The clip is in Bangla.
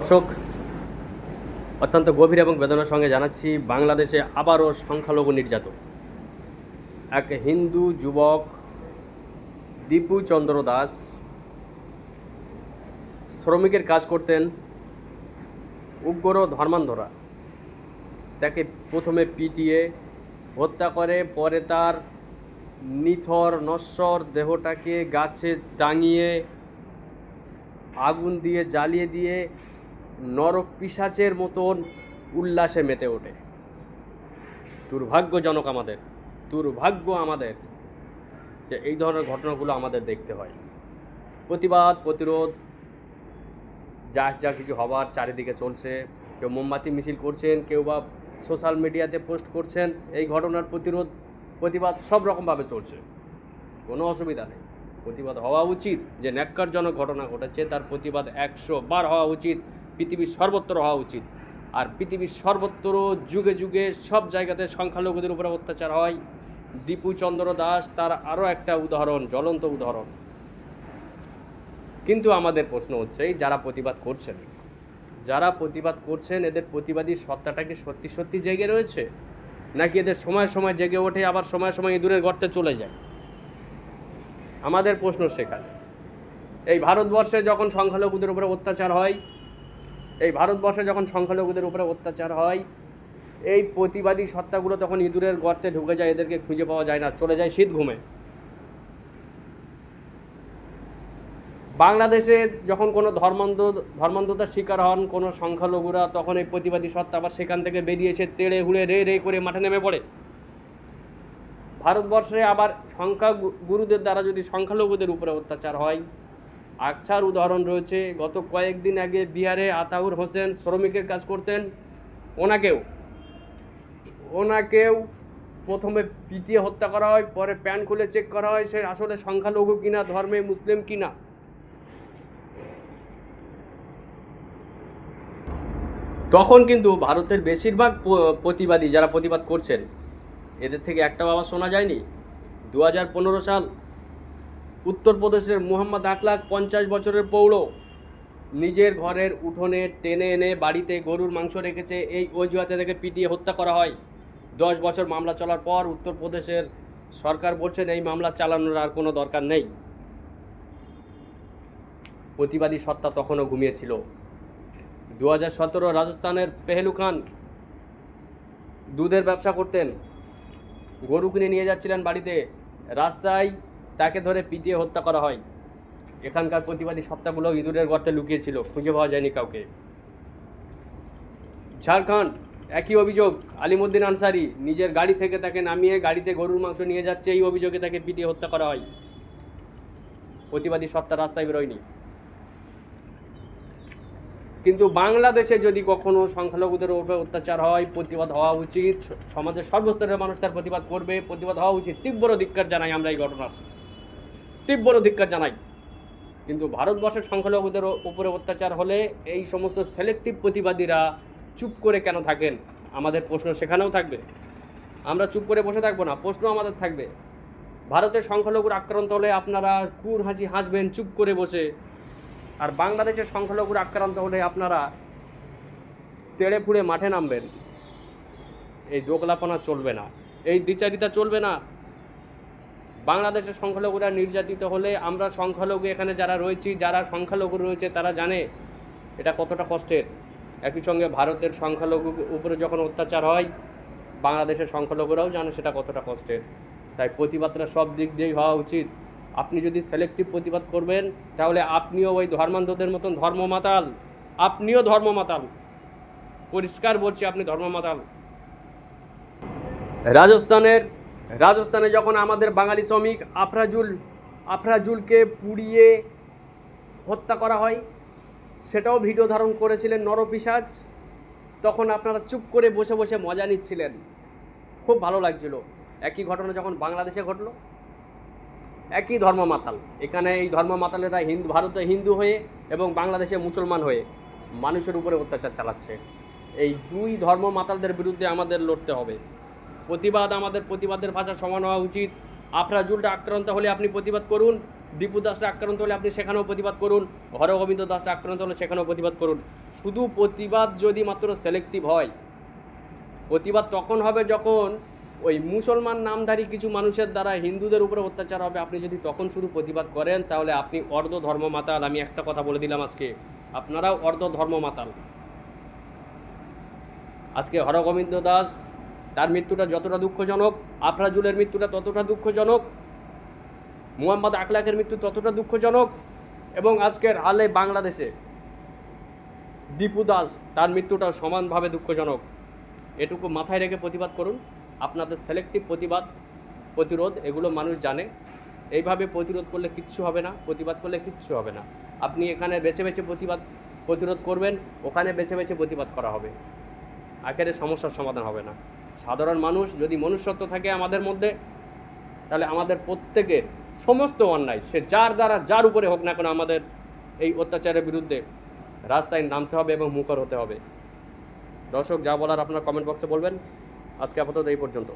দর্শক, অত্যন্ত গভীর এবং বেদনার সঙ্গে জানাচ্ছি বাংলাদেশে আবারও সংখ্যালঘু নির্যাতন। এক হিন্দু যুবক দীপু চন্দ্র দাস শ্রমিকের কাজ করতেন উগ্র ধর্মান্ধরা। তাকে প্রথমে পিটিয়ে হত্যা করে, পরে তার নিথর নশ্বর দেহটাকে গাছে টাঙিয়ে আগুন দিয়ে জ্বালিয়ে দিয়ে নরক পিসাচের মতন উল্লাসে মেতে ওঠে। দুর্ভাগ্যজনক আমাদের, দুর্ভাগ্য আমাদের যে এই ধরনের ঘটনাগুলো আমাদের দেখতে হয়। প্রতিবাদ, প্রতিরোধ, যা যা কিছু হবার চারিদিকে চলছে। কেউ মোমবাতি মিছিল করছেন, কেউ বা সোশ্যাল মিডিয়াতে পোস্ট করছেন, এই ঘটনার প্রতিরোধ, প্রতিবাদ সব রকমভাবে চলছে। কোনো অসুবিধা নেই। প্রতিবাদ হওয়া উচিত যে ন্যাক্কারজনক ঘটনা ঘটেছে, তার প্রতিবাদ একশো বার হওয়া উচিত। পৃথিবীর সর্বত্র হওয়া উচিত। আর পৃথিবীর সর্বত্র যুগে যুগে সব জায়গাতে সংখ্যালঘুদের উপরে অত্যাচার হয়। দীপু চন্দ্র দাস তার আরও একটা উদাহরণ, জ্বলন্ত উদাহরণ। কিন্তু আমাদের প্রশ্ন হচ্ছে, যারা প্রতিবাদ করছেন, যারা প্রতিবাদ করছেন, এদের প্রতিবাদী সত্তাটা কি সত্যি সত্যি জেগে রয়েছে? নাকি এদের সময় সময় জেগে ওঠে, আবার সময় সময় ইঁদুরের গর্তে চলে যায়? আমাদের প্রশ্ন সেখানে। এই ভারতবর্ষে যখন সংখ্যালঘুদের উপরে অত্যাচার হয় এই ভারতবর্ষে যখন সংখ্যালঘুদের উপরে অত্যাচার হয়, এই প্রতিবাদী সত্তাগুলো তখন ইঁদুরের গর্তে ঢুকে যায়, এদেরকে খুঁজে পাওয়া যায় না, চলে যায় শীত ঘুমে। বাংলাদেশে যখন কোনো ধর্মান্ধ, ধর্মান্ধতার শিকার হন কোনো সংখ্যালঘুরা, তখন এই প্রতিবাদী সত্তা আবার সেখান থেকে বেরিয়েছে, তেড়ে হুড়ে, রে রে করে মাঠে নেমে পড়ে। ভারতবর্ষে আবার সংখ্যা গুরুদের দ্বারা যদি সংখ্যালঘুদের উপরে অত্যাচার হয় আকসার উদাহরণ রয়েছে, গত কয়েকদিন আগে বিহারে আতাউর হোসেন শ্রমিকের কাজ করতেন, ওনাকেও। ওনাকেও প্রথমে পিটিয়ে হত্যা করা হয়, পরে প্যান খুলে চেক করা হয়, সে আসলে সংখ্যালঘু কিনা, ধর্মে মুসলিম কিনা। তখন কিন্তু ভারতের বেশিরভাগ প্রতিবাদী যারা প্রতিবাদ করছেন, এদের থেকে একটা বাবা শোনা যায়নি। দু হাজার পনেরো সাল উত্তরপ্রদেশের মোহাম্মদ আকলাক পঞ্চাশ বছরের পৌর। নিজের ঘরের উঠোনে টেনে এনে বাড়িতে গরুর মাংস রেখেছে, এই অজুহাতে থেকে পিটিয়ে হত্যা করা হয়। দশ বছর মামলা চলার পর উত্তরপ্রদেশের সরকার বলছেন, এই মামলা চালানোর আর কোনো দরকার নেই। প্রতিবাদী সত্তা তখনও ঘুমিয়েছিল। দু হাজার সতেরো রাজস্থানের পেহেলু খান দুধের ব্যবসা করতেন। গরু কিনে নিয়ে যাচ্ছিলেন বাড়িতে। রাস্তায় তাকে ধরে পিটিয়ে হত্যা করা হয়। এখানকার প্রতিবাদী সত্তাগুলো ইঁদুরের গর্তে লুকিয়েছিল খুঁজে পাওয়া যায়নি কাউকে। ঝাড়খণ্ড, একই অভিযোগ, আলিমুদ্দিন আনসারি নিজের গাড়ি থেকে তাকে নামিয়ে গাড়িতে গরুর মাংস নিয়ে যাচ্ছে, এই অভিযোগে তাকে পিটিয়ে হত্যা করা হয়। প্রতিবাদী সত্তা রাস্তায় বেরোয়নি। কিন্তু বাংলাদেশে যদি কখনো সংখ্যালঘুদের উপরে অত্যাচার হয়, প্রতিবাদ হওয়া উচিত। সমাজের সর্বস্তরের মানুষ তার প্রতিবাদ করবে, প্রতিবাদ হওয়া উচিত। তীব্র ধিক্কার জানাই আমরা এই ঘটনার। তীব্র ধিক্কার জানাই। কিন্তু ভারতবর্ষের সংখ্যালঘুদের উপরে অত্যাচার হলে এই সমস্ত সেলেক্টিভ প্রতিবাদীরা চুপ করে কেন থাকেন? আমাদের প্রশ্ন সেখানেও থাকবে। আমরা চুপ করে বসে থাকব না, প্রশ্ন আমাদের থাকবে। ভারতের সংখ্যালঘুর আক্রান্ত হলে আপনারা কুর হাসি হাসবেন, চুপ করে বসে। আর বাংলাদেশের সংখ্যালঘুর আক্রান্ত হলে আপনারা তেড়ে ফুড়ে মাঠে নামবেন। এই দোকলাপনা চলবে না, এই দ্বিচারিতা চলবে না। বাংলাদেশের সংখ্যালঘুরা নির্যাতিত হলে আমরা সংখ্যালঘু এখানে যারা রয়েছি, যারা সংখ্যালঘু রয়েছে তারা জানে এটা কতটা কষ্টের। একই সঙ্গে ভারতের সংখ্যালঘু উপরে যখন অত্যাচার হয়, বাংলাদেশের সংখ্যালঘুরাও জানে সেটা কতটা কষ্টের। তাই প্রতিবাদটা সব দিক দিয়েই হওয়া উচিত। আপনি যদি সেলেক্টিভ প্রতিবাদ করবেন, তাহলে আপনিও ওই ধর্মান্ধদের মতন ধর্মমাতাল। আপনিও ধর্মমাতাল। পরিষ্কার বলছি, আপনি ধর্মমাতাল। রাজস্থানের রাজস্থানে যখন আমাদের বাঙালি শ্রমিক আফরাজুল, আফরাজুলকে পুড়িয়ে হত্যা করা হয়, সেটাও ভিডিও ধারণ করেছিলেন নরপিসাজ তখন আপনারা চুপ করে বসে বসে মজা নিচ্ছিলেন। খুব ভালো লাগছিল। একই ঘটনা যখন বাংলাদেশে ঘটলো, একই ধর্ম মাতাল এখানে এই ধর্ম মাতালেরা হিন্দু ভারতে হিন্দু হয়ে এবং বাংলাদেশে মুসলমান হয়ে মানুষের উপরে অত্যাচার চালাচ্ছে। এই দুই ধর্ম মাতালদের বিরুদ্ধে আমাদের লড়তে হবে। প্রতিবাদ, আমাদের প্রতিবাদের ভাষা সমান হওয়া উচিত। আফরাজুলটা আক্রান্ত হলে আপনি প্রতিবাদ করুন। দীপু দাসরা আক্রান্ত হলে আপনি সেখানেও প্রতিবাদ করুন। হরগোবিন্দ দাস আক্রান্ত হলে সেখানেও প্রতিবাদ করুন। শুধু প্রতিবাদ যদি মাত্র সিলেক্টিভ হয়, প্রতিবাদ তখন হবে যখন ওই মুসলমান নামধারী কিছু মানুষের দ্বারা হিন্দুদের উপরে অত্যাচার হবে। আপনি যদি তখন শুধু প্রতিবাদ করেন, তাহলে আপনি অর্ধ ধর্ম মাতাল। আমি একটা কথা বলে দিলাম আজকে। আপনারাও অর্ধ ধর্ম মাতাল। আজকে হরগোবিন্দ দাস তার মৃত্যুটা যতটা দুঃখজনক, আফরাজুলের মৃত্যুটা ততটা দুঃখজনক, মুহাম্মদ আকলাকের মৃত্যু ততটা দুঃখজনক এবং আজকের হালে বাংলাদেশে দীপু দাস তার মৃত্যুটা সমানভাবে দুঃখজনক। এটুকু মাথায় রেখে প্রতিবাদ করুন। আপনাদের সেলেক্টিভ প্রতিবাদ, প্রতিরোধ, এগুলো মানুষ জানে। এইভাবে প্রতিরোধ করলে কিচ্ছু হবে না, প্রতিবাদ করলে কিচ্ছু হবে না। আপনি এখানে বেছে বেছে প্রতিবাদ, প্রতিরোধ করবেন, ওখানে বেছে বেছে প্রতিবাদ করা হবে। আখেরে সমস্যার সমাধান হবে না। সাধারণ মানুষ যদি মনুষ্যত্ব থাকে আমাদের মধ্যে, তাহলে আমাদের প্রত্যেকের সমস্ত অন্যায়, সে যার দ্বারা, যার উপরে হোক না কেন আমাদের এই অত্যাচারের বিরুদ্ধে রাস্তায় নামতে হবে এবং মুখর হতে হবে। দর্শক, যা বলার আপনার কমেন্ট বক্সে বলবেন। আজকে আপাতত এই পর্যন্ত।